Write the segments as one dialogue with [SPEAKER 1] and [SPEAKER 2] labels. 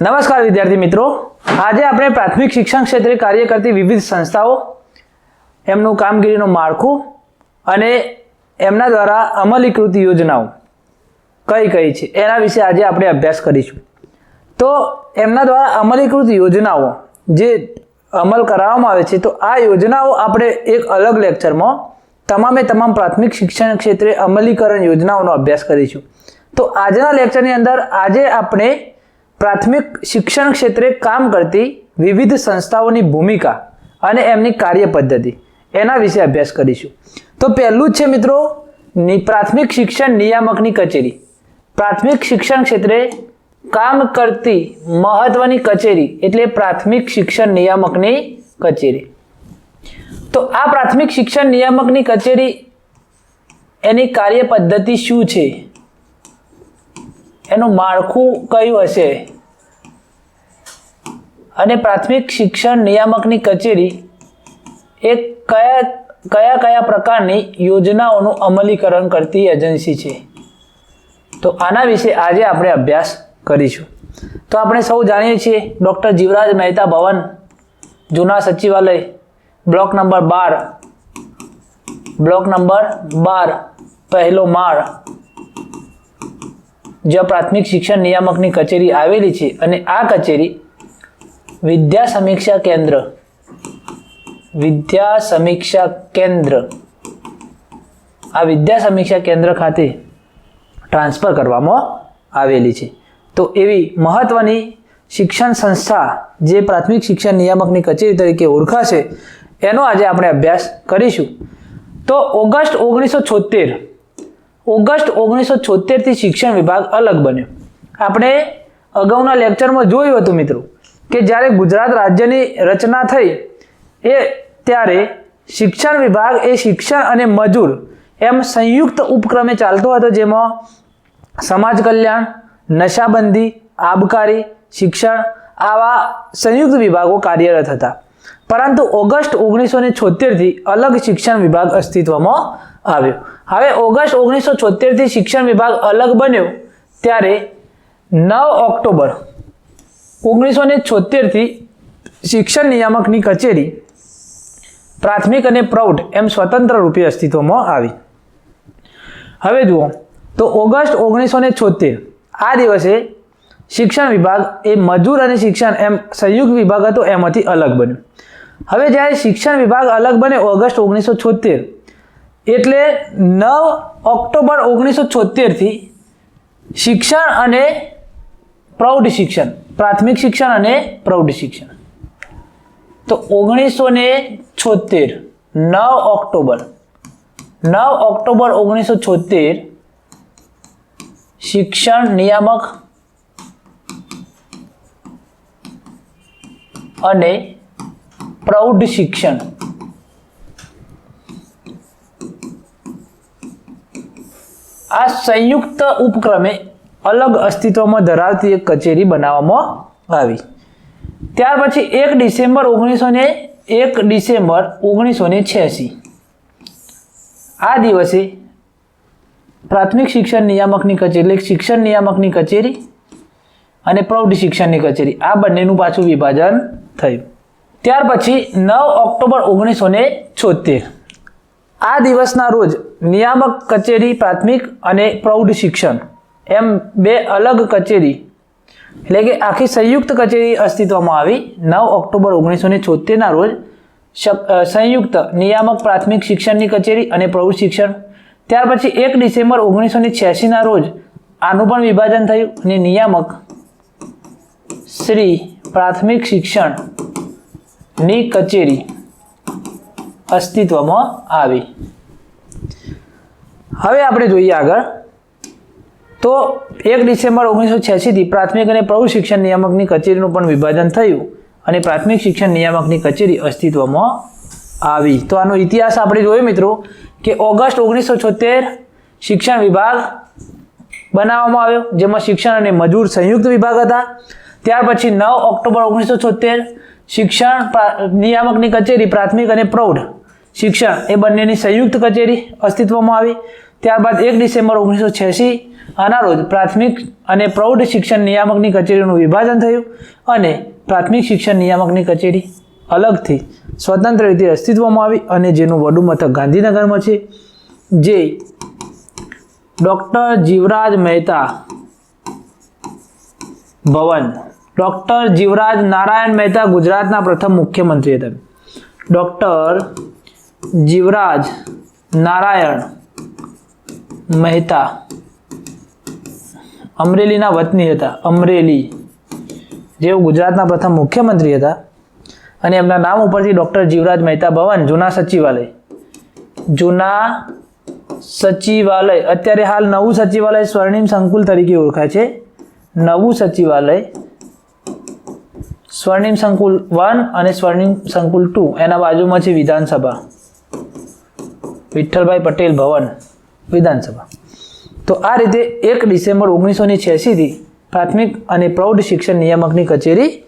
[SPEAKER 1] નમસ્કાર વિદ્યાર્થી મિત્રો. આજે આપણે પ્રાથમિક શિક્ષણ ક્ષેત્રે કાર્ય કરતી વિવિધ સંસ્થાઓ, એમનું કામગીરીનું માળખું અને એમના દ્વારા અમલીકૃત યોજનાઓ કઈ કઈ છે, એના વિશે આજે આપણે અભ્યાસ કરીશું. તો એમના દ્વારા અમલીકૃત યોજનાઓ જે અમલ કરાવવામાં આવે છે, તો આ યોજનાઓ આપણે એક અલગ લેક્ચરમાં તમામે તમામ પ્રાથમિક શિક્ષણ ક્ષેત્રે અમલીકરણ યોજનાઓનો અભ્યાસ કરીશું. તો આજના લેક્ચરની અંદર આજે આપણે પ્રાથમિક શિક્ષણ ક્ષેત્રે કામ કરતી વિવિધ સંસ્થાઓની ભૂમિકા અને એમની કાર્ય પદ્ધતિ એના વિશે અભ્યાસ કરીશું. તો પહેલું જ છે મિત્રો પ્રાથમિક શિક્ષણ નિયામકની કચેરી. પ્રાથમિક શિક્ષણ ક્ષેત્રે કામ કરતી મહત્વની કચેરી એટલે પ્રાથમિક શિક્ષણ નિયામકની કચેરી. તો આ પ્રાથમિક શિક્ષણ નિયામકની કચેરી એની કાર્ય પદ્ધતિ શું છે? એનું માળખું કયું હશે? અને પ્રાથમિક શિક્ષણ નિયામકની કચેરી એ કયા કયા કયા પ્રકારની યોજનાઓનું અમલીકરણ કરતી એજન્સી છે? તો આના વિશે આજે આપણે અભ્યાસ કરીશું. તો આપણે સૌ જાણીએ છીએ ડૉક્ટર જીવરાજ મહેતા ભવન, જૂના સચિવાલય, બ્લોક નંબર બાર, બ્લોક નંબર બાર, પહેલો માળ, જ્યાં પ્રાથમિક શિક્ષણ નિયામકની કચેરી આવેલી છે અને આ કચેરી વિદ્યા સમીક્ષા કેન્દ્ર. વિદ્યા સમીક્ષા કેન્દ્ર. આ વિદ્યા સમીક્ષા કેન્દ્ર ખાતે ટ્રાન્સફર કરવામાં આવેલી છે. તો એવી મહત્વની શિક્ષણ સંસ્થા જે પ્રાથમિક શિક્ષણ નિયામકની કચેરી તરીકે ઓળખાશે, એનો આજે આપણે અભ્યાસ કરીશું. તો ઓગસ્ટ ઓગણીસો છોતેર ઓગસ્ટ ઓગણીસો છોતેરથી શિક્ષણ વિભાગ અલગ બન્યો. આપણે અગાઉના લેક્ચરમાં જોયું હતું મિત્રો કે જ્યારે ગુજરાત રાજ્યની રચના થઈ, એ ત્યારે શિક્ષણ વિભાગ એ શિક્ષણ અને મજૂર એમ સંયુક્ત ઉપક્રમે ચાલતો હતો, જેમાં સમાજ કલ્યાણ, નશાબંધી, આબકારી, શિક્ષણ આવા સંયુક્ત વિભાગો કાર્યરત હતા. પરંતુ ઓગસ્ટ ઓગણીસો ને છોતેરથી અલગ શિક્ષણ વિભાગ અસ્તિત્વમાં આવ્યો. હવે ઓગસ્ટ ઓગણીસો છોતેરથી શિક્ષણ વિભાગ અલગ બન્યો, ત્યારે નવ ઓક્ટોબર ઓગણીસો ને છોતેરથી શિક્ષણ નિયામકની કચેરી પ્રાથમિક અને પ્રૌઢ એમ સ્વતંત્ર રૂપે અસ્તિત્વમાં આવી. હવે જુઓ, તો ઓગસ્ટ ઓગણીસો ને છોતેર, આ દિવસે શિક્ષણ વિભાગ એ મજૂર અને શિક્ષણ એમ સંયુક્ત વિભાગ હતો, એમાંથી અલગ બન્યો. હવે જ્યારે શિક્ષણ વિભાગ અલગ બને ઓગસ્ટ ઓગણીસો છોતેર એટલે નવ ઓક્ટોબર ઓગણીસો છોતેરથી શિક્ષણ અને પ્રૌઢ શિક્ષણ પ્રાથમિક શિક્ષણ અને પ્રૌઢ શિક્ષણ. તો ઓગણીસો ને છોતેર નવ ઓક્ટોબર નવ ઓક્ટોબર ઓગણીસો છોતેર શિક્ષણ નિયામક અને પ્રૌઢ શિક્ષણ. આ સંયુક્ત ઉપક્રમે અલગ અસ્તિત્વમાં ધરાવતી એક કચેરી બનાવવામાં આવી. ત્યાર પછી એક ડિસેમ્બર ઓગણીસો ને એક ડિસેમ્બર ઓગણીસો ને છ્યાસી. આ દિવસે પ્રાથમિક શિક્ષણ નિયામકની કચેરી, એટલે શિક્ષણ નિયામકની કચેરી અને પ્રૌઢ શિક્ષણની કચેરી. આ બંનેનું પાછું વિભાજન થયું. ત્યાર પછી નવ ઓક્ટોબર ઓગણીસો ને છોતેર આ દિવસના રોજ નિયામક કચેરી પ્રાથમિક અને પ્રૌઢ શિક્ષણ એમ બે અલગ કચેરી, એટલે કે આખી સંયુક્ત કચેરી અસ્તિત્વમાં આવી. નવ ઓક્ટોબર ઓગણીસો ને છોતેરના રોજ સંયુક્ત નિયામક પ્રાથમિક શિક્ષણની કચેરી અને પ્રૌઢ શિક્ષણ. ત્યાર પછી એક ડિસેમ્બર ઓગણીસો ને છ્યાસીના રોજ આનું પણ વિભાજન થયું અને નિયામક શ્રી પ્રાથમિક શિક્ષણની કચેરી અસ્તિત્વમાં આવી. હવે આપણે જોઈએ આગળ. તો એક ડિસેમ્બર ઓગણીસો છ્યાસીથી પ્રાથમિક અને પ્રૌઢ શિક્ષણ નિયામકની કચેરીનું પણ વિભાજન થયું અને પ્રાથમિક શિક્ષણ નિયામકની કચેરી અસ્તિત્વમાં આવી. તો આનો ઇતિહાસ આપણે જોયો મિત્રો કે ઓગસ્ટ ઓગણીસો છોતેર શિક્ષણ વિભાગ બનાવવામાં આવ્યો, જેમાં શિક્ષણ અને મજૂર સંયુક્ત વિભાગ હતા. ત્યાર પછી નવ ઓક્ટોબર ઓગણીસો છોતેર શિક્ષણ નિયામકની કચેરી પ્રાથમિક અને પ્રૌઢ શિક્ષણ એ બંનેની સંયુક્ત કચેરી અસ્તિત્વમાં આવી. ત્યારબાદ એક ડિસેમ્બર ઓગણીસો છ્યાસી આના રોજ પ્રાથમિક અને પ્રૌઢ શિક્ષણ નિયામકની કચેરીનું વિભાજન થયું અને પ્રાથમિક શિક્ષણ નિયામકની કચેરી અલગથી સ્વતંત્ર રીતે અસ્તિત્વમાં આવી અને જેનું વડું મથક ગાંધીનગરમાં છે, જે ડૉક્ટર જીવરાજ મહેતા ભવન, ડૉક્ટર જીવરાજ નારાયણ મહેતા ગુજરાતના પ્રથમ મુખ્યમંત્રી હતા. ડૉક્ટર જીવરાજ નારાયણ મહેતા. અમરેલીના વતની હતા. અમરેલી. જેઓ ગુજરાતના પ્રથમ મુખ્યમંત્રી હતા અને એમના નામ ઉપરથી ડૉક્ટર જીવરાજ મહેતા ભવન જૂના સચિવાલય. જૂના સચિવાલય. અત્યારે હાલ નવું સચિવાલય સ્વર્ણિમ સંકુલ તરીકે ઓળખાય છે. નવું સચિવાલય સ્વર્ણિમ સંકુલ વન અને સ્વર્ણિમ સંકુલ ટુ એના બાજુમાં છે વિધાનસભા. વિઠ્ઠલભાઈ પટેલ ભવન. વિધાનસભા. તો આ રીતે એક ડિસેમ્બર ઓગણીસો ને છ્યાસીથી પ્રાથમિક અને પ્રૌઢ શિક્ષણ નિયામકની કચેરી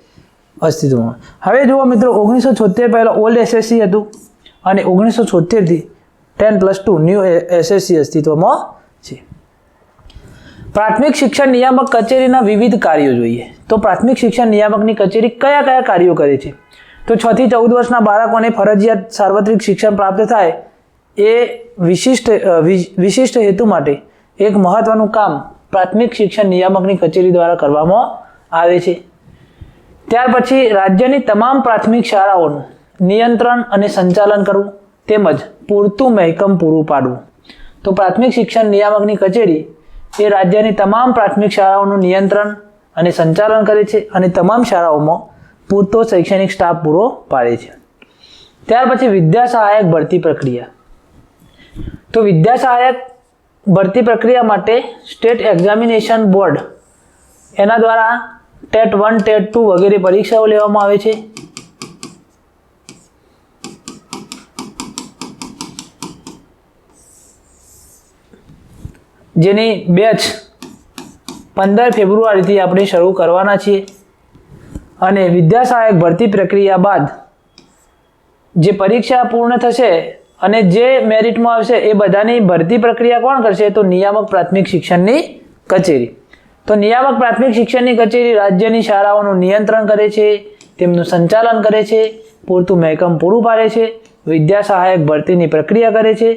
[SPEAKER 1] અસ્તિત્વમાં. હવે જુઓ મિત્રો ઓગણીસો છોતેર પહેલાં ઓલ્ડ એસએસસી હતું અને ઓગણીસો છોતેરથી ten plus two new SSC અસ્તિત્વમાં છે. પ્રાથમિક શિક્ષણ નિયામક કચેરીના વિવિધ કાર્યો જોઈએ. તો પ્રાથમિક શિક્ષણ નિયામકની કચેરી કયા કયા કાર્યો કરે છે? તો છથી ચૌદ વર્ષના બાળકોને ફરજિયાત સાર્વત્રિક શિક્ષણ પ્રાપ્ત થાય એ વિશિષ્ટ વિશિષ્ટ હેતુ માટે એક મહત્વનું કામ પ્રાથમિક શિક્ષણ નિયામકની કચેરી દ્વારા કરવામાં આવે છે. ત્યાર પછી રાજ્યની તમામ પ્રાથમિક શાળાઓનું નિયંત્રણ અને સંચાલન કરવું તેમજ પૂરતું મહેકમ પૂરું પાડવું. તો પ્રાથમિક શિક્ષણ નિયામકની કચેરી એ રાજ્યની તમામ પ્રાથમિક શાળાઓનું નિયંત્રણ અને સંચાલન કરે છે અને તમામ શાળાઓમાં પૂરતો શૈક્ષણિક સ્ટાફ પૂરો પાડે છે. ત્યાર પછી વિદ્યા સહાયક ભરતી પ્રક્રિયા. તો વિદ્યા સહાયક ભરતી પ્રક્રિયા માટે સ્ટેટ એક્ઝામિનેશન બોર્ડ, એના દ્વારા ટેટ વન, ટેટ ટુ વગેરે પરીક્ષાઓ લેવામાં આવે છે. જેની બેચ પંદર ફેબ્રુઆરીથી આપણે શરૂ કરવાના છીએ. અને વિદ્યા સહાયક ભરતી પ્રક્રિયા બાદ જે પરીક્ષા પૂર્ણ થશે અને જે મેરિટમાં આવશે એ બધાની ભરતી પ્રક્રિયા કોણ કરશે? તો નિયામક પ્રાથમિક શિક્ષણની કચેરી. તો નિયામક પ્રાથમિક શિક્ષણની કચેરી રાજ્યની શાળાઓનું નિયંત્રણ કરે છે, તેમનું સંચાલન કરે છે, પૂરતું મહેકમ પૂરું પાડે છે વિદ્યા સહાયક ભરતીની પ્રક્રિયા કરે છે.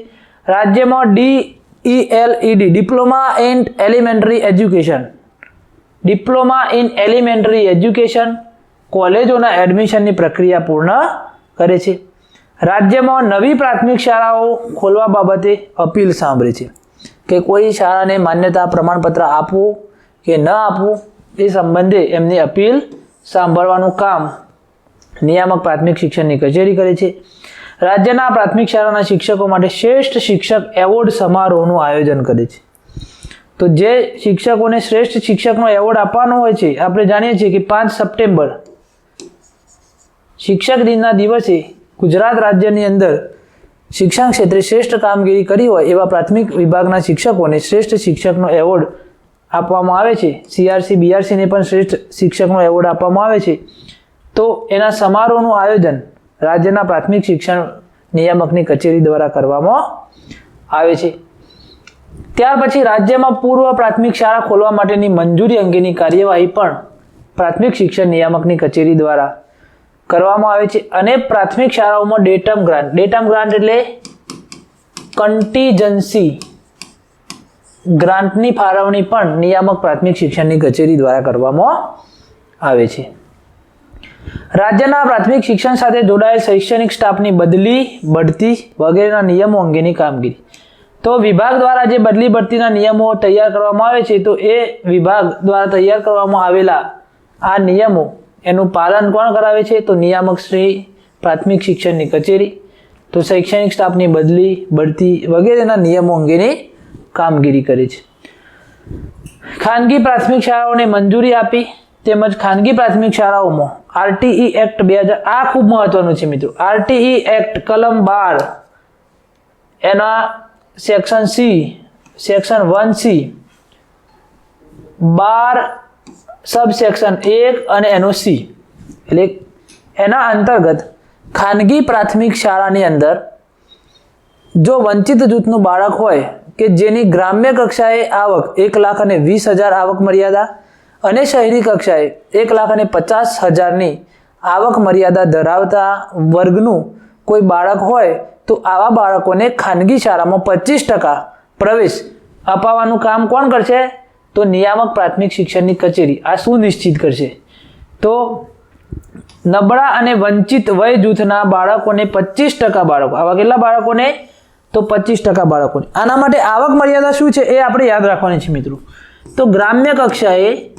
[SPEAKER 1] રાજ્યમાં D E L ED diploma in elementary education diploma in elementary education કોલેજોના એડમિશનની પ્રક્રિયા પૂર્ણ કરે છે. રાજ્યમાં નવી પ્રાથમિક શાળાઓ ખોલવા બાબતે અપીલ સાંભળે છે કે કોઈ શાળાને માન્યતા પ્રમાણપત્ર આપવું કે ન આપવું એ સંબંધે એમની અપીલ સાંભળવાનું કામ નિયામક પ્રાથમિક શિક્ષણની કચેરી કરે છે. રાજ્યના પ્રાથમિક શાળાના શિક્ષકો માટે શ્રેષ્ઠ શિક્ષક એવોર્ડ સમારોહનું આયોજન કરે છે. તો જે શિક્ષકોને શ્રેષ્ઠ શિક્ષકનો એવોર્ડ આપવાનો હોય છે, આપણે જાણીએ છીએ કે પાંચ સપ્ટેમ્બર શિક્ષક દિનના દિવસે ગુજરાત રાજ્યની અંદર શિક્ષણ ક્ષેત્રે શ્રેષ્ઠ કામગીરી કરી હોય એવા પ્રાથમિક વિભાગના શિક્ષકોને શ્રેષ્ઠ શિક્ષકનો એવોર્ડ આપવામાં આવે છે. સીઆરસી બીઆરસીને પણ શ્રેષ્ઠ શિક્ષકનો એવોર્ડ આપવામાં આવે છે. તો એના સમારોહનું આયોજન રાજ્યના પ્રાથમિક શિક્ષણ નિયામકની કચેરી દ્વારા કરવામાં આવે છે. ત્યાર પછી રાજ્યમાં પૂર્વ પ્રાથમિક શાળા ખોલવા માટેની મંજૂરી અંગેની કાર્યવાહી પણ પ્રાથમિક શિક્ષણ નિયામકની કચેરી દ્વારા કરવામાં આવે છે અને પ્રાથમિક શાળાઓમાં ડેટમ ગ્રાન્ટ. ડેટમ ગ્રાન્ટ એટલે કન્ટીજન્સી ગ્રાન્ટની ફાળવણી પણ નિયામક પ્રાથમિક શિક્ષણની કચેરી દ્વારા કરવામાં આવે છે. રાજ્યના પ્રાથમિક શિક્ષણ સાથે જોડાયેલ શૈક્ષણિક સ્ટાફની બદલી, બઢતી વગેરેના નિયમો અંગેની કામગીરી. તો વિભાગ દ્વારા જે બદલી, બઢતીના નિયમો તૈયાર કરવામાં આવે છે, તો એ વિભાગ દ્વારા તૈયાર કરવામાં આવેલા આ નિયમો એનું પાલન કોણ કરાવે છે? તો નિયામક શ્રી પ્રાથમિક શિક્ષણની કચેરી, તો શૈક્ષણિક સ્ટાફની બદલી, બઢતી વગેરેના નિયમો અંગેની કામગીરી કરે છે. ખાનગી પ્રાથમિક શાળાઓને મંજૂરી આપી તેમજ ખાનગી પ્રાથમિક શાળાઓમાં આરટીઈ એક્ટ બે હજાર, આ ખૂબ મહત્વનું છે મિત્રો. આરટીઈ એક્ટ કલમ બાર, એના section C, section one C, બાર સબ સેક્શન એક અને એનો સી. એટલે એના અંતર્ગત ખાનગી પ્રાથમિક શાળાની અંદર જો વંચિત જૂથનું બાળક હોય કે જેની ગ્રામ્ય કક્ષાએ આવક એક લાખ અને વીસ હજાર આવક મર્યાદા અને શહેરી કક્ષાએ એક લાખ અને પચાસ હજારની આવક મર્યાદા ધરાવતા વર્ગનું કોઈ બાળક હોય તો આવા બાળકોને ખાનગી શાળામાં પચીસ ટકા પ્રવેશ અપાવવાનું કામ કોણ કરશે? તો નિયામક પ્રાથમિક શિક્ષણની કચેરી આ સુનિશ્ચિત કરશે? તો નબળા અને વંચિત વય જૂથના બાળકોને પચીસ ટકા બાળકો. આવા કેટલા બાળકોને? તો પચીસ ટકા બાળકોને. આના માટે આવક મર્યાદા શું છે એ આપણે યાદ રાખવાની છે મિત્રો. તો ગ્રામ્ય કક્ષાએ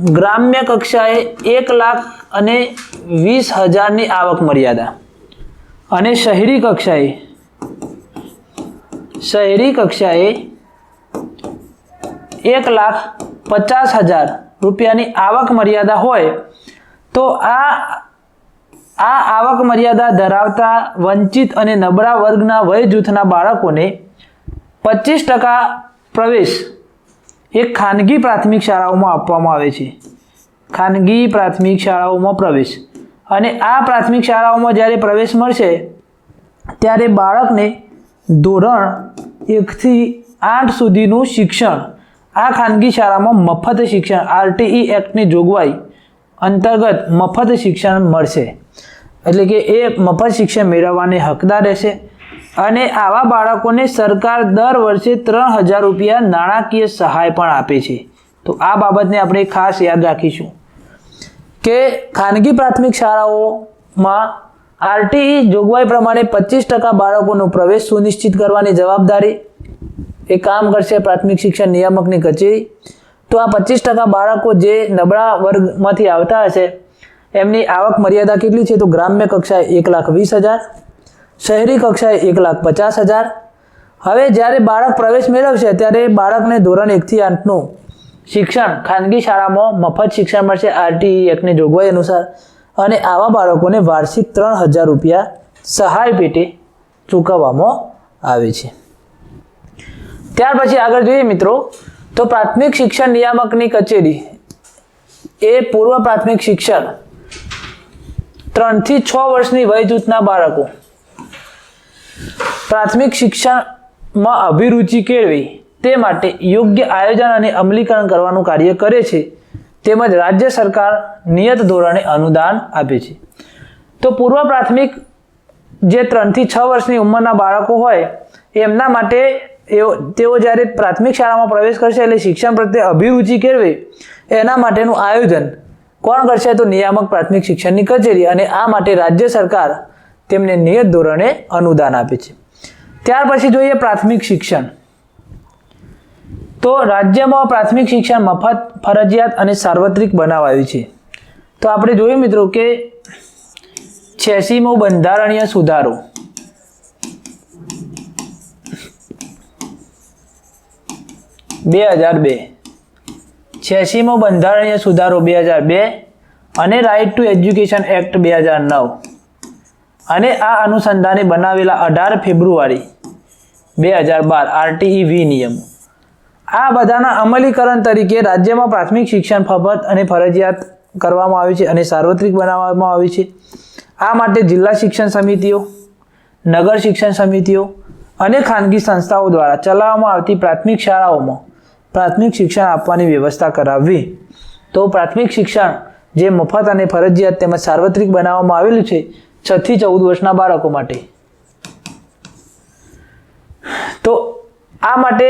[SPEAKER 1] ગ્રામ્ય કક્ષાએ એક લાખ અને વીસ હજારની આવક મર્યાદા. અને શહેરી કક્ષાએ શહેરી કક્ષાએ એક લાખ પચાસ હજાર રૂપિયાની આવક મર્યાદા હોય, તો આ આ આવક મર્યાદા ધરાવતા વંચિત અને નબળા વર્ગના વય જૂથના બાળકોને પચીસ ટકા પ્રવેશ એક ખાનગી પ્રાથમિક શાળાઓમાં આપવામાં આવે છે. ખાનગી પ્રાથમિક શાળાઓમાં પ્રવેશ. અને આ પ્રાથમિક શાળાઓમાં જ્યારે પ્રવેશ મળશે, ત્યારે બાળકને ધોરણ એકથી આઠ સુધીનું શિક્ષણ આ ખાનગી શાળામાં મફત શિક્ષણ, આરટીઈ એક્ટની જોગવાઈ અંતર્ગત મફત શિક્ષણ મળશે. એટલે કે એ મફત શિક્ષણ મેળવવાને હકદાર રહેશે અને આવા બાળકોને સરકાર દર વર્ષે ત્રણ હજાર રૂપિયા નાણાકીય સહાય પણ આપે છે. તો આ બાબતને આપણે ખાસ યાદ રાખીશું કે ખાનગી પ્રાથમિક શાળાઓમાં આરટીઈ જોગવાઈ પ્રમાણે પચીસ ટકા બાળકોનો પ્રવેશ સુનિશ્ચિત કરવાની જવાબદારી એ કામ કરશે પ્રાથમિક શિક્ષણ નિયામકની કચેરી. તો આ પચીસ ટકા બાળકો જે નબળા વર્ગમાંથી આવતા હશે, એમની આવક મર્યાદા કેટલી છે? તો ગ્રામ્ય કક્ષાએ એક લાખ વીસ હજાર, શહેરી કક્ષાએ એક લાખ પચાસ હજાર. હવે જ્યારે બાળક પ્રવેશ મેળવશે, ત્યારે બાળકને ધોરણ એકથી આઠનું શિક્ષણ ખાનગી શાળામાં મફત શિક્ષણ મળશે, આરટીઈ એક્ટની જોગવાઈ અનુસાર. અને આવા બાળકોને વાર્ષિક ત્રણ હજાર રૂપિયા સહાય પેટે ચૂકવવામાં આવે છે. ત્યાર પછી આગળ જોઈએ મિત્રો, તો પ્રાથમિક શિક્ષણ નિયામકની કચેરી. એ પૂર્વ પ્રાથમિક શિક્ષણ. ત્રણથી છ વર્ષની વય જૂથના બાળકો. પ્રાથમિક શિક્ષણમાં અભિરુચિ કેળવી, તે માટે યોગ્ય આયોજન અને અમલીકરણ કરવાનું કાર્ય કરે છે. તેમજ રાજ્ય સરકાર નિયત ધોરણે અનુદાન આપે છે. તો પૂર્વ પ્રાથમિક જે ત્રણથી છ વર્ષની ઉંમરના બાળકો હોય, એમના માટે તેઓ જ્યારે પ્રાથમિક શાળામાં પ્રવેશ કરશે એટલે શિક્ષણ પ્રત્યે અભિરુચિ કેળવે, એના માટેનું આયોજન કોણ કરશે તો નિયામક પ્રાથમિક શિક્ષણની કચેરી અને આ માટે રાજ્ય સરકાર તેમને નિયત ધોરણે અનુદાન આપે છે. ત્યાર પછી જોઈએ પ્રાથમિક શિક્ષણ. તો રાજ્યમાં પ્રાથમિક શિક્ષણ મફત, ફરજિયાત અને સાર્વત્રિક બનાવાયું છે. તો આપણે જોયું મિત્રો કે છ્યાસીમો બંધારણીય સુધારો. બે હજાર બે. છ્યાસીમો બંધારણીય સુધારો બે હજાર બે અને રાઇટ ટુ એજ્યુકેશન એક્ટ બે હજાર નવ. અને આ અનુસંધાને બનાવેલા અઢાર ફેબ્રુઆરી બે હજાર બાર આરટીઈ વી નિયમો. આ બધાના અમલીકરણ તરીકે રાજ્યમાં પ્રાથમિક શિક્ષણ ફબત અને ફરજિયાત કરવામાં આવી છે અને સાર્વત્રિક બનાવવામાં આવી છે. આ માટે જિલ્લા શિક્ષણ સમિતિઓ, નગર શિક્ષણ સમિતિઓ અને ખાનગી સંસ્થાઓ દ્વારા ચલાવવામાં આવતી પ્રાથમિક શાળાઓમાં પ્રાથમિક શિક્ષણ આપવાની વ્યવસ્થા કરાવવી. તો પ્રાથમિક શિક્ષણ જે મફત અને ફરજિયાત તેમજ સાર્વત્રિક બનાવવામાં આવેલું છે, છ થી ચૌદ વર્ષના બાળકો માટે. તો આ માટે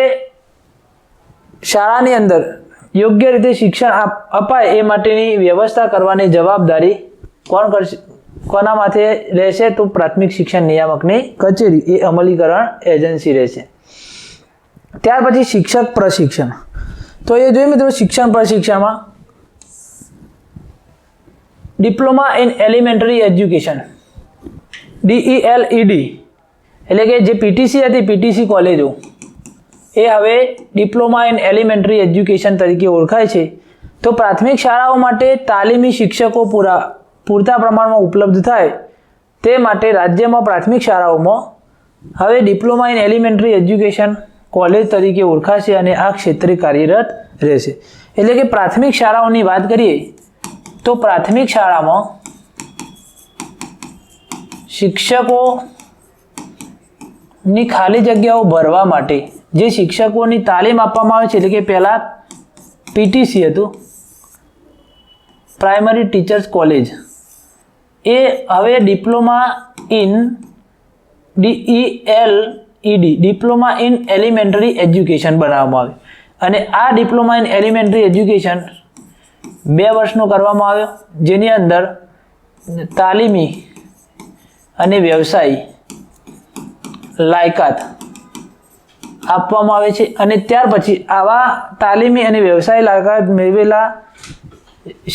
[SPEAKER 1] શાળાની અંદર યોગ્ય રીતે શિક્ષણ અપાય એ માટેની વ્યવસ્થા કરવાની જવાબદારી કોણ કરશે, કોના માથે રહેશે તો પ્રાથમિક શિક્ષણ નિયામકની કચેરી એ અમલીકરણ એજન્સી રહેશે. ત્યાર પછી શિક્ષક પ્રશિક્ષણ. તો એ જોઈએ મિત્રો શિક્ષણ પ્રશિક્ષણમાં diploma in elementary education, DELED, એટલે કે જે પીટીસી હતી, પીટીસી કોલેજો, એ હવે ડિપ્લોમા ઇન એલિમેન્ટરી એજ્યુકેશન તરીકે ઓળખાય છે. તો પ્રાથમિક શાળાઓ માટે તાલીમી શિક્ષકો પૂરા, પૂરતા પ્રમાણમાં ઉપલબ્ધ થાય તે માટે રાજ્યમાં પ્રાથમિક શાળાઓમાં હવે diploma in elementary education college તરીકે ઓળખાશે અને આ ક્ષેત્રે કાર્યરત રહેશે. એટલે કે પ્રાથમિક શાળાઓની વાત કરીએ, તો પ્રાથમિક શાળામાં શિક્ષકો ની ખાલી જગ્યાઓ ભરવા માટે જે શિક્ષકોની તાલીમ આપવામાં આવે છે, એટલે કે પહેલાં પીટીસી હતું, પ્રાઇમરી ટીચર્સ કોલેજ. એ હવે diploma in DE L ED diploma in elementary education બનાવવામાં આવ્યું. અને આ ડિપ્લોમા ઇન એલિમેન્ટરી એજ્યુકેશન બે વર્ષનો કરવામાં આવ્યો, જેની અંદર તાલીમી અને વ્યવસાય લાયકાત આપવામાં આવે છે. અને ત્યાર પછી આવા તાલીમી અને વ્યવસાય લાયકાત મેળવેલા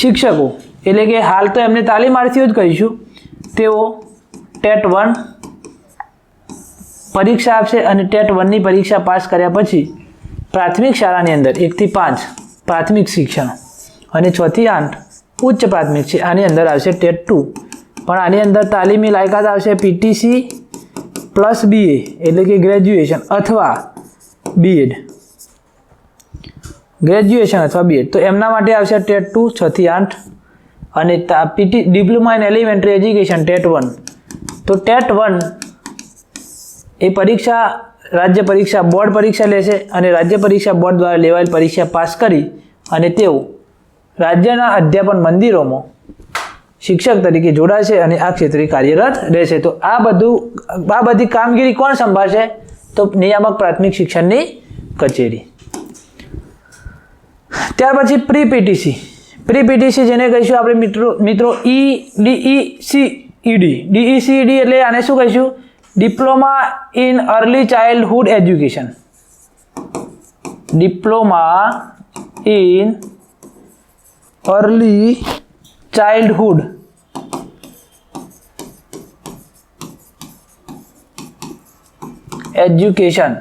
[SPEAKER 1] શિક્ષકો, એટલે કે હાલ તો એમને તાલીમાર્થીઓ જ કહીશું, તેઓ ટેટ વન પરીક્ષા આપશે અને ટેટ વનની પરીક્ષા પાસ કર્યા પછી પ્રાથમિક શાળાની અંદર એકથી પાંચ પ્રાથમિક શિક્ષણ અને છથી આઠ ઉચ્ચ પ્રાથમિક છે. આની અંદર આવશે ટેટ ટુ. પણ આની અંદર તાલીમી લાયકાત આવશે પીટીસી પ્લસ બીએ, એટલે કે ગ્રેજ્યુએશન અથવા બીએડ. ગ્રેજ્યુએશન અથવા બીએડ. તો એમના માટે આવશે ટેટ ટુ, છથી આઠ અને PT, diploma in elementary education TET one. તો ટેટ વન એ પરીક્ષા, રાજ્ય પરીક્ષા બોર્ડ પરીક્ષા લેશે અને રાજ્ય પરીક્ષા બોર્ડ દ્વારા લેવાયેલ પરીક્ષા પાસ કરી અને તેઓ રાજ્યના અધ્યાપન મંદિરોમાં શિક્ષક તરીકે જોડાશે અને આ ક્ષેત્રે કાર્યરત રહેશે. તો આ બધું, આ બધી કામગીરી કોણ સંભાળશે? તો નિયામક પ્રાથમિક શિક્ષણની કચેરી. ત્યાર પછી પ્રી પીટીસી પ્રી પીટીસી જેને કહીશું આપણે મિત્રો મિત્રો, E DE C ED DE એટલે આને શું કહીશું? Diploma in early childhood education diploma in early childhood education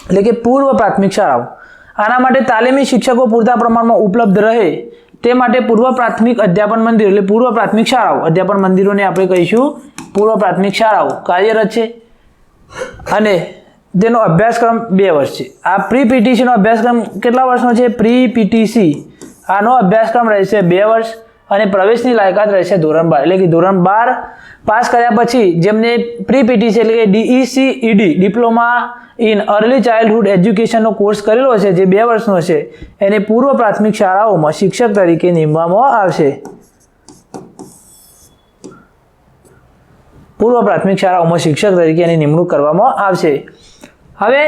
[SPEAKER 1] એટલે કે પૂર્વ પ્રાથમિક શાળાઓ. આના માટે તાલીમી શિક્ષકો પૂરતા પ્રમાણમાં ઉપલબ્ધ રહે તે માટે પૂર્વ પ્રાથમિક અધ્યાપન મંદિર એટલે પૂર્વ પ્રાથમિક શાળાઓ. અધ્યાપન મંદિરોને આપણે કહીશું પૂર્વ પ્રાથમિક શાળાઓ કાર્યરત છે અને તેનો અભ્યાસક્રમ બે વર્ષ છે. આ પ્રી પીટીસીનો અભ્યાસક્રમ કેટલા વર્ષનો છે? પ્રી પીટીસી આનો અભ્યાસક્રમ રહેશે બે વર્ષ અને પ્રવેશની લાયકાત રહેશે ધોરણ બાર. એટલે કે ધોરણ બાર પાસ કર્યા પછી જેમને પ્રી પીટીસી એટલે કે DEC ED diploma in early childhood એજ્યુકેશનનો course કરેલો છે જે બે વર્ષનો છે, એને પૂર્વ પ્રાથમિક શાળાઓમાં શિક્ષક તરીકે નિમવામાં આવશે. પૂર્વ પ્રાથમિક શાળાઓમાં શિક્ષક તરીકે એની નિમણૂક કરવામાં આવશે. હવે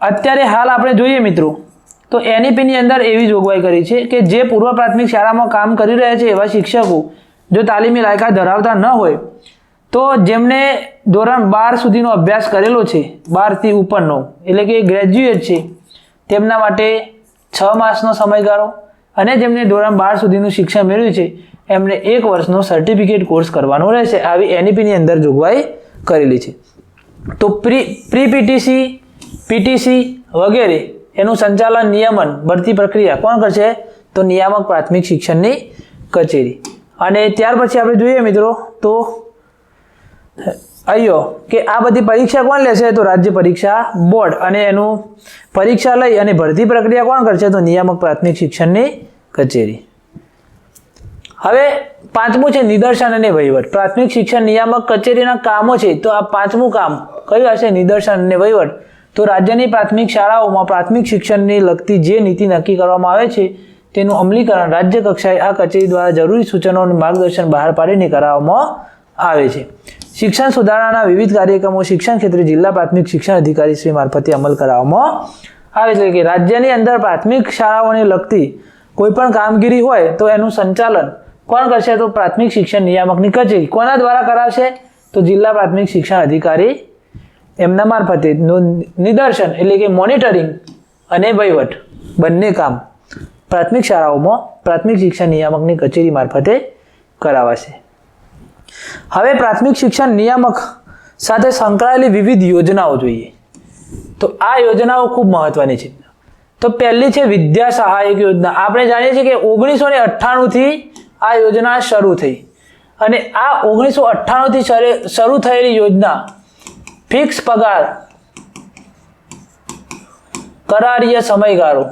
[SPEAKER 1] અત્યારે હાલ આપણે જોઈએ મિત્રો, તો એનઈપીની અંદર એવી જોગવાઈ કરી છે કે જે પૂર્વ પ્રાથમિક શાળામાં કામ કરી રહ્યા છે એવા શિક્ષકો, જો તાલીમી લાયકાત ધરાવતા ન હોય, તો જેમને ધોરણ બાર સુધીનો અભ્યાસ કરેલો છે બારથી ઉપરનો, એટલે કે ગ્રેજ્યુએટ છે, તેમના માટે છ માસનો સમયગાળો અને જેમને ધોરણ બાર સુધીનું શિક્ષણ મેળવ્યું છે એમને એક વર્ષનો સર્ટિફિકેટ કોર્સ કરવાનો રહેશે. આવી એનઈપીની અંદર જોગવાઈ કરેલી છે. તો પ્રી પ્રી પીટીસી પીટીસી વગેરે એનું સંચાલન, નિયમન, ભરતી પ્રક્રિયા કોણ કરશે? તો નિયામક પ્રાથમિક શિક્ષણની કચેરી. અને ત્યાર પછી આપણે જોઈએ મિત્રો, તો અહીંયો, કે આ બધી પરીક્ષા કોણ લેશે? તો રાજ્ય પરીક્ષા બોર્ડ. અને એનું પરીક્ષા લઈ અને ભરતી પ્રક્રિયા કોણ કરશે? તો નિયામક પ્રાથમિક શિક્ષણની કચેરી. હવે પાંચમું છે નિદર્શન અને વહીવટ. પ્રાથમિક શિક્ષણ નિયામક કચેરીના કામો છે, તો આ પાંચમું કામ કયું હશે? નિદર્શન અને વહીવટ. તો રાજ્યની પ્રાથમિક શાળાઓમાં પ્રાથમિક શિક્ષણને લગતી જે નીતિ નક્કી કરવામાં આવે છે, તેનું અમલીકરણ રાજ્ય કક્ષાએ આ કચેરી દ્વારા જરૂરી સૂચનો અને માર્ગદર્શન બહાર પાડીને કરાવવામાં આવે છે. શિક્ષણ સુધારણાના વિવિધ કાર્યક્રમો શિક્ષણ ક્ષેત્રે જિલ્લા પ્રાથમિક શિક્ષણ અધિકારી શ્રી મારફતે અમલ કરાવવામાં આવે છે. કે રાજ્યની અંદર પ્રાથમિક શાળાઓને લગતી કોઈ પણ કામગીરી હોય, તો એનું સંચાલન કોણ કરશે તો પ્રાથમિક શિક્ષણ નિયામકની કચેરી કોના દ્વારા કરાવશે? તો જિલ્લા પ્રાથમિક શિક્ષણ અધિકારી એમના મારફતે નિદર્શન એટલે કે મોનિટરિંગ અને વહીવટ બંને કામ પ્રાથમિક શાળાઓમાં પ્રાથમિક શિક્ષણ નિયામકની કચેરી મારફતે કરાવાશે. હવે પ્રાથમિક શિક્ષણ નિયામક સાથે સંકળાયેલી વિવિધ યોજનાઓ જોઈએ. તો આ યોજનાઓ ખૂબ મહત્વની છે. તો પહેલી છે વિદ્યા સહાયક યોજના. આપણે જાણીએ છીએ કે ઓગણીસો ને અઠ્ઠાણુંથી આ યોજના શરૂ થઈ. અને આ ઓગણીસો અઠ્ઠાણુંથી શરૂ થયેલી યોજના ફિક્સ પગાર કરારીય સમયગાળો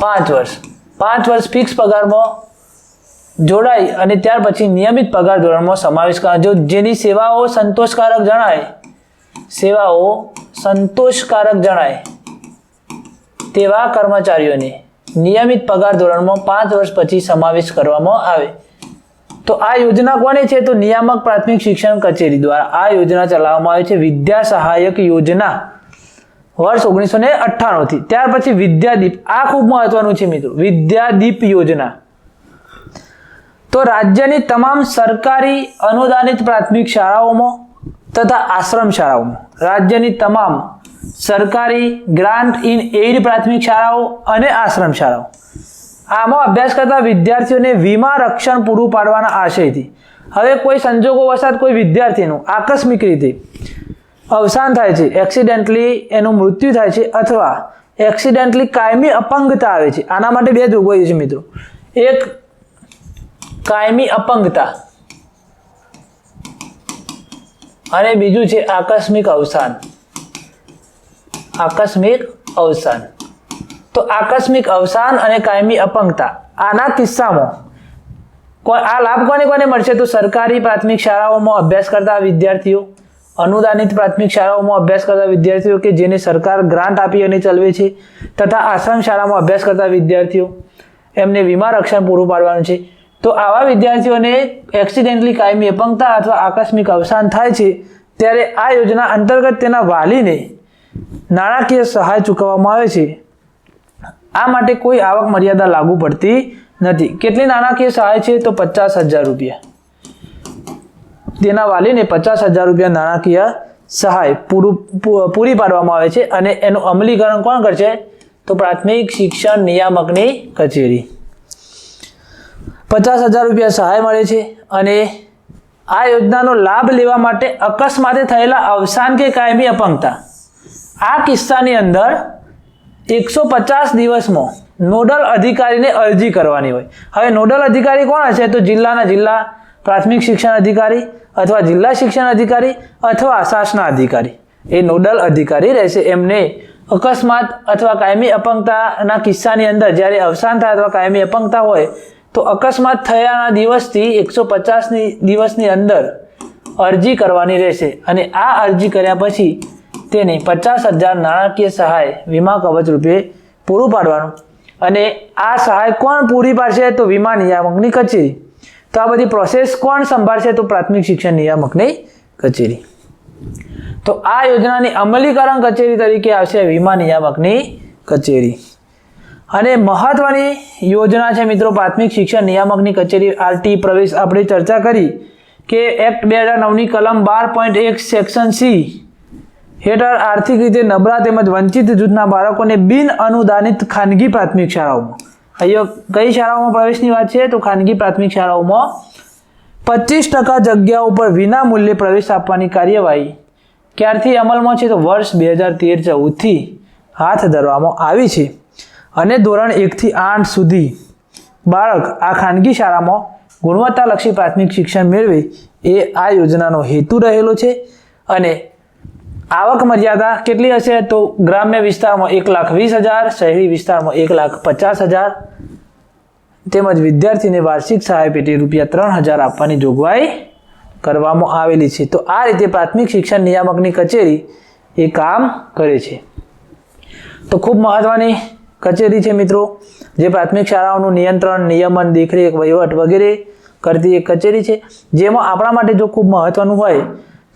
[SPEAKER 1] પાંચ વર્ષ. પાંચ વર્ષ ફિક્સ પગારમાં જોડાઈ અને ત્યાર પછી નિયમિત પગાર ધોરણમાં સમાવેશ જો જેની સેવાઓ સંતોષકારક જણાય, સેવાઓ સંતોષકારક જણાય તેવા કર્મચારીઓને નિયમિત પગાર ધોરણમાં પાંચ વર્ષ પછી સમાવેશ કરવામાં આવે. તો આ યોજના કોને છે? તો નિયામક પ્રાથમિક શિક્ષણ કચેરી દ્વારા આ યોજના ચલાવવામાં આવે છે. વિદ્યા સહાયક યોજના. વર્ષ ઓગણીસો ને અઠ્ઠાણુંથી. ત્યાર પછી વિદ્યાદીપ. આ ખૂબ મહત્વનું છે મિત્રો. વિદ્યાદીપ યોજના. તો રાજ્યની તમામ સરકારી અનુદાનિત પ્રાથમિક શાળાઓમાં તથા આશ્રમ શાળાઓમાં. રાજ્યની તમામ સરકારી ગ્રાન્ટ ઇન એઇડ પ્રાથમિક શાળાઓ અને આશ્રમ શાળાઓ. આમાં અભ્યાસ કરતા વિદ્યાર્થીઓને વીમા રક્ષણ પૂરું પાડવાના આશયથી. હવે કોઈ સંજોગો વસાત કોઈ વિદ્યાર્થીનું આકસ્મિક રીતે અવસાન થાય છે એક્સિડેન્ટલી એનું મૃત્યુ થાય છે અથવા એક્સિડેન્ટલી કાયમી અપંગતા આવે છે. આના માટે બે જોગવાઈઓ છે મિત્રો. એક, કાયમી અપંગતા. અને બીજું છે આકસ્મિક અવસાન. આકસ્મિક અવસાન. તો આકસ્મિક અવસાન અને કાયમી અપંગતા, આના કિસ્સામાં આ લાભ કોને કોને મળશે? તો સરકારી પ્રાથમિક શાળાઓમાં અભ્યાસ કરતા વિદ્યાર્થીઓ, અનુદાનિત પ્રાથમિક શાળાઓમાં અભ્યાસ કરતા વિદ્યાર્થીઓ કે જેને સરકાર ગ્રાન્ટ આપી અને ચલવે છે, તથા આશ્રમ શાળામાં અભ્યાસ કરતા વિદ્યાર્થીઓ, એમને વીમા રક્ષણ પૂરું પાડવાનું છે. તો આવા વિદ્યાર્થીઓને એક્સિડેન્ટલી કાયમી અપંગતા અથવા આકસ્મિક અવસાન થાય છે, ત્યારે આ યોજના અંતર્ગત તેના વાલીને નાણાકીય સહાય ચૂકવવામાં આવે છે. આ માટે કોઈ આવક મર્યાદા લાગુ પડતી નથી. કેટલી નાણાકીય સહાય છે તો પચાસ હજાર રૂપિયા. તેના વાલીને પચાસ હજાર રૂપિયા નાણાકીય સહાય પૂરું પૂરી પાડવામાં આવે છે અને એનું અમલીકરણ કોણ કરશે? તો પ્રાથમિક શિક્ષણ નિયામકની કચેરી. પચાસ હજાર રૂપિયા સહાય મળે છે અને આ યોજનાનો લાભ લેવા માટે અકસ્માતે થયેલા અવસાન કે કાયમી અપંગતા. આ કિસ્સાની અંદર એકસો પચાસ દિવસમાં નોડલ અધિકારીને અરજી કરવાની હોય. હવે નોડલ અધિકારી કોણ હશે? તો જિલ્લાના જિલ્લા પ્રાથમિક શિક્ષણ અધિકારી અથવા જિલ્લા શિક્ષણ અધિકારી અથવા શાસના અધિકારી. એ નોડલ અધિકારી રહેશે. એમને અકસ્માત અથવા કાયમી અપંગતાના કિસ્સાની અંદર જ્યારે અવસાન થાય અથવા કાયમી અપંગતા હોય, તો અકસ્માત થયાના દિવસથી એકસો પચાસની દિવસની અંદર અરજી કરવાની રહેશે. અને આ અરજી કર્યા પછી તેને પચાસ હજાર નાણાકીય સહાય વીમા કવચ રૂપે પૂરું પાડવાનું. અને આ સહાય કોણ પૂરી પાડશે તો વીમા નિયામકની કચેરી. તો આ બધી પ્રોસેસ કોણ સંભાળશે તો પ્રાથમિક શિક્ષણ નિયામકની કચેરી. તો આ યોજનાની અમલીકરણ કચેરી તરીકે આવશે વીમા નિયામકની કચેરી. અને મહત્વની યોજના છે મિત્રો પ્રાથમિક શિક્ષણ નિયામકની કચેરી. આરટી પ્રવેશ આપણે ચર્ચા કરી કે એક્ટ બે હજાર નવની કલમ બાર પોઈન્ટ એક સેક્શન સી હેઠળ આર્થિક રીતે નબળા તેમજ વંચિત જૂથના બાળકોને બિન અનુદાનિત ખાનગી પ્રાથમિક શાળાઓમાં. અહીંયા કઈ શાળાઓમાં પ્રવેશની વાત છે? તો ખાનગી પ્રાથમિક શાળાઓમાં પચીસ ટકા જગ્યાઓ પર વિના મૂલ્યે પ્રવેશ આપવાની કાર્યવાહી ક્યારથી અમલમાં છે? તો વર્ષ બે હજાર તેર ચૌદથી હાથ ધરવામાં આવી છે. અને ધોરણ એકથી આઠ સુધી બાળક આ ખાનગી શાળામાં ગુણવત્તાલક્ષી પ્રાથમિક શિક્ષણ મેળવે એ આ યોજનાનો હેતુ રહેલો છે. અને આવક મર્યાદા કેટલી હશે તો ગ્રામ્ય વિસ્તારમાં એક લાખ વીસ હજાર, શહેરી વિસ્તારમાં એક લાખ પચાસ હજાર. તેમજ વિદ્યાર્થીને વાર્ષિક સહાય પેટે રૂપિયા ત્રણ હજાર આપવાની જોગવાઈ કરવામાં આવેલી છે. તો આ રીતે પ્રાથમિક શિક્ષણ નિયામકની કચેરી એ કામ કરે છે. તો ખૂબ મહત્વની કચેરી છે મિત્રો, જે પ્રાથમિક શાળાઓનું નિયંત્રણ, નિયમન, દેખરેખ, વહીવટ વગેરે કરતી એક કચેરી છે. જેમાં આપણા માટે જો ખૂબ મહત્વનું હોય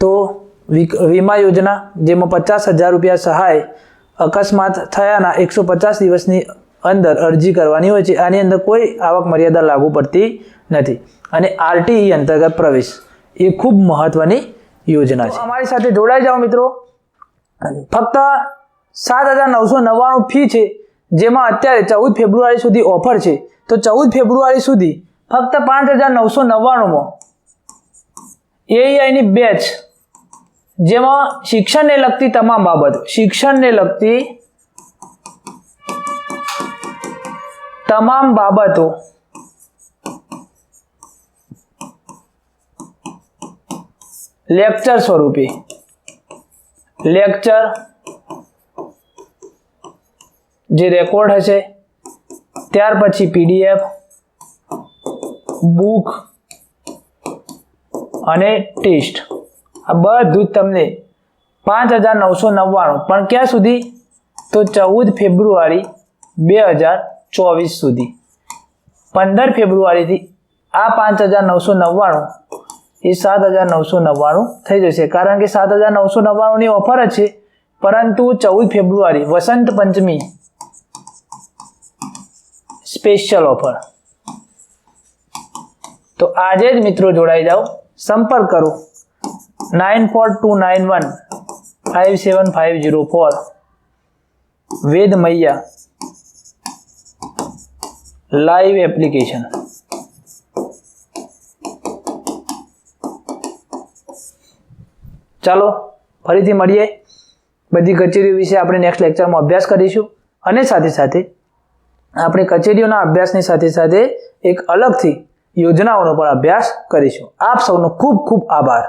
[SPEAKER 1] તો વીમા યોજના, જેમાં પચાસ હજાર રૂપિયા સહાય, અકસ્માત થયાના એકસો પચાસ દિવસની અંદર અરજી કરવાની હોય છે. આની અંદર કોઈ આવક મર્યાદા લાગુ પડતી નથી. અને આરટીઈ અંતર્ગત પ્રવેશ. એ ખૂબ મહત્વની યોજના છે. અમારી સાથે જોડાઈ જાઓ મિત્રો. ફક્ત સાત હજાર નવસો નવ્વાણું ફી છે, જેમાં અત્યારે ચૌદ ફેબ્રુઆરી સુધી ઓફર છે. તો ચૌદ ફેબ્રુઆરી સુધી ફક્ત પાંચ હજાર નવસો નવ્વાણુંમાં એઆઈની બેચ જેમાં શિક્ષણને લગતી તમામ બાબત. શિક્ષણને લગતી તમામ બાબતો. લેક્ચર સ્વરૂપે. લેક્ચર જે રેકોર્ડ હશે, ત્યાર પછી પીડીએફ, બુક અને ટેસ્ટ. આ બધું જ તમને પાંચ હજાર નવસો નવ્વાણું. પણ ક્યાં સુધી? તો ચૌદ ફેબ્રુઆરી બે હજાર ચોવીસ સુધી. પંદર ફેબ્રુઆરીથી આ પાંચ હજાર નવસો નવ્વાણું એ સાત હજાર નવસો નવ્વાણું થઈ જશે. કારણ કે સાત હજાર નવસો નવ્વાણુંની ઓફર જ છે. પરંતુ ચૌદ ફેબ્રુઆરી વસંત પંચમી સ્પેશિયલ ઓફર. તો આજે જ મિત્રો જોડાઈ જાઓ, સંપર્ક કરો. Nine four two nine one five seven five zero four Ved Maiya live application ચાલો ફરીથી મળીએ બધી કચેરીઓ વિશે આપણે નેક્સ્ટ લેક્ચરમાં અભ્યાસ કરીશું અને સાથે સાથે આપણે કચેરીઓના અભ્યાસની સાથે સાથે એક અલગથી યોજનાઓનો પણ અભ્યાસ કરીશું આપ સૌનો ખૂબ ખૂબ આભાર